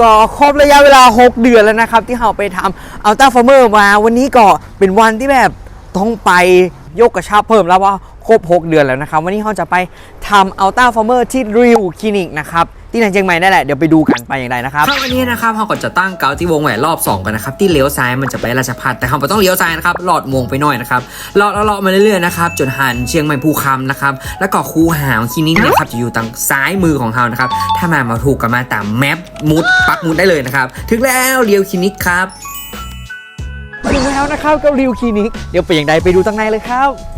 ก็ครบระยะเวลา 6 เดือนแล้วนะครับ ที่เราไปทำอัลต้าฟอร์เมอร์มา วันนี้ก็เป็นวันที่แบบต้องไปยกกระชับเพิ่มแล้วว่าครบ 6 เดือนแล้วนะครับ วันนี้เราจะไปทำอัลต้าฟอร์เมอร์ที่ริวคลินิกนะครับ ที่ในเชียงใหม่นั่นแหละ เดี๋ยวไปดูกันไปอย่างไรนะครับครับวันนี้นะครับเราก็จะตั้งเกาที่วงแหวนรอบ2กันนะครับที่เลี้ยวซ้ายมันจะไปราชพัฒแต่เราไม่ต้องเลี้ยวซ้ายนะครับลอดวงไปหน่อยนะครับเลาะเลาะมาเรื่อยๆนะครับจนหันเชียงใหม่ภูคำนะครับแล้วก็คูหางคลินิกนะครับจะอยู่ทางซ้ายมือของเรานะครับถ้ามามาถูกกันมาตามแมปมุดปักมุดได้เลยนะครับถึงแล้วเลี้ยวคลินิกครับถึงแล้วนะครับกับริวคลินิก เดี๋ยวไปอย่างไรไปดูตั้งในเลยครับ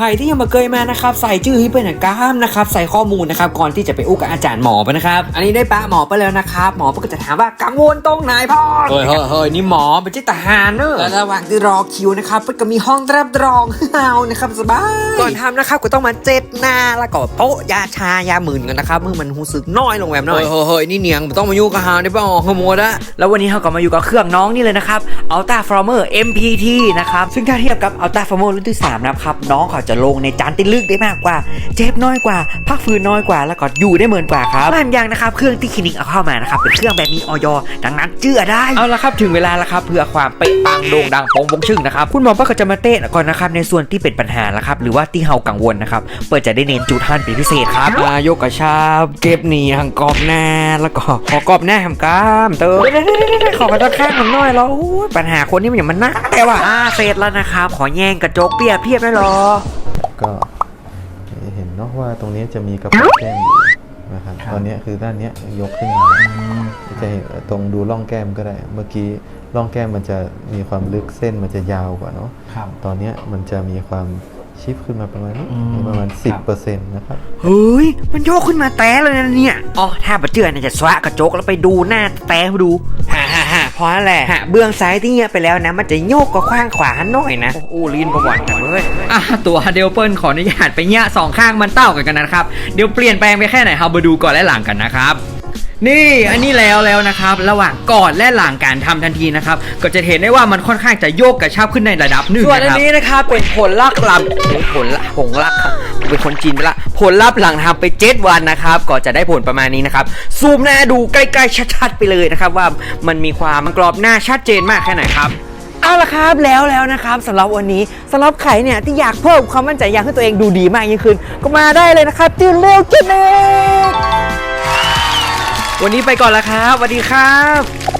ใครที่ยังมาเคยมานะครับใส่ชื่อฮิปเป็นกล้ามนะครับใส่ข้อมูลนะครับก่อนที่จะไปอู้กับอาจารย์หมอไปนะครับอันนี้ได้ปะหมอไปแล้วนะครับหมอก็จะถามว่ากังวลตรงไหนพ่อเฮ้ยเฮ้ยเฮ้ยนี่หมอเป็นจิตทหารเนอะแล้วระหว่างที่รอคิวนะครับก็มีห้องรับรองเฮานะครับสบายก่อนทำนะครับก็ต้องมาเจ็ดหน้าแล้วก็โป๊ะยาชายาหมื่นกันนะครับเมื่อมันหูสึกน้อยลงแบบน้อยเฮ้ยเฮ้ยนี่เนียงไม่ต้องมายุ่งกับเฮาได้ป่ะขโมยละแล้ววันนี้เราก็มาอยู่กับเครื่องน้องนี่เลยนะครับ Ultra Former MPT นะครับซึ่งถ้าเทียบกับ Ultra Former รุ่นที่3นะครับน้องเขาจะลงในจานที่ลึกได้มากกว่า เจ็บน้อยกว่า พักฟื้นน้อยกว่า แล้วก็อยู่ได้เหมือนกว่าครับบ้านยังนะครับ เครื่องที่คลินิกเอาเข้ามานะครับเป็นเครื่องแบบมีออยดังนั้นเชื่อได้ เอาละครับถึงเวลาแล้วครับเพื่อความเป๊ะปังโด่งดังโป้งบงชึ่งนะครับคุณหมอก็จะมาเตะก่อนนะครับในส่วนที่เป็นปัญหาแล้วครับหรือว่าที่เฮากังวลนะครับเปิดจะได้เน้นจุดหันเป็นพิเศษครับอ่ายกกระชับเก็บหนีหังกรอบหน้าแล้วก็ขอกรอบหน้าหำกล้ามเติมขอกระด้างข้างมันน้อยแล้วอู้ยปัญหาคนนี้มันอย่างมันนักแต่ว่าอ่าเสร็จแล้วนะครับขอแย่งกระจกเปียกเพียบได้หรอ ก็เห็นเนาะว่าตรงนี้จะมีกระเป๋าแก้มอยู่นะครับตอนนี้คือด้านเนี้ยยกขึ้นมาแล้วจะเห็นตรงดูร่องแก้มก็ได้ เมื่อกี้ร่องแก้มมันจะมีความลึกเส้นมันจะยาวกว่าเนาะครับตอนเนี้ยมันจะมีความชิฟขึ้นมาประมาณนี้อืมประมาณครับ10%นะครับเฮ้ย มันโยกขึ้นมาแต่เลยนะเนี่ย อ๋อ ถ้าบัเจือเนี่ยจะสวะกระจกแล้วไปดูหน้าแต่ให้ดูฮ่า ฮ่าฮ่าพอแล้วแหละฮะเบื้องซ้ายที่เงี้ยไปแล้วนะ มันจะโยกก็ขว้างขวาหน่อยนะโอ้ลีนประวัติกันเลยอะตัวเดลเปิลขออนุญาตไปเนี่ยสองข้างมันเต้ากันกันนะครับเดี๋ยวเปลี่ยนแปลงไปแค่ไหนเรามาดูก่อนและหลังกันนะครับนี่อันนี้แล้วแล้วนะครับ ระหว่างก่อนและหลังการทำทันทีนะครับ ก็จะเห็นได้ว่ามันค่อนข้างจะโยกกระชับขึ้นในระดับหนึ่งส่วนอันะนครับนี้นะครับเป็นผลลัพธ์หลังผลละผงลักครับ เป็นคนจีนไปละ ผลลัพธ์หลังทำไปเจ็ดวันนะครับ ก็จะได้ผลประมาณนี้นะครับ ซูมหน้าดูใกล้ๆชัดๆไปเลยนะครับ ว่ามันมีความมันกรอบหน้าชัดเจนมากแค่ไหนครับเอาละครับแล้วแล้วนะครับสำหรับวันนี้สำหรับใครเนี่ยที่อยากเพิ่มความมั่นใจอยากให้ตัวเองดูดีมากยิ่งขึ้น ก็มาได้เลยนะครับที่เร็วกินเองวันนี้ไปก่อนแล้วครับสวัสดีครับ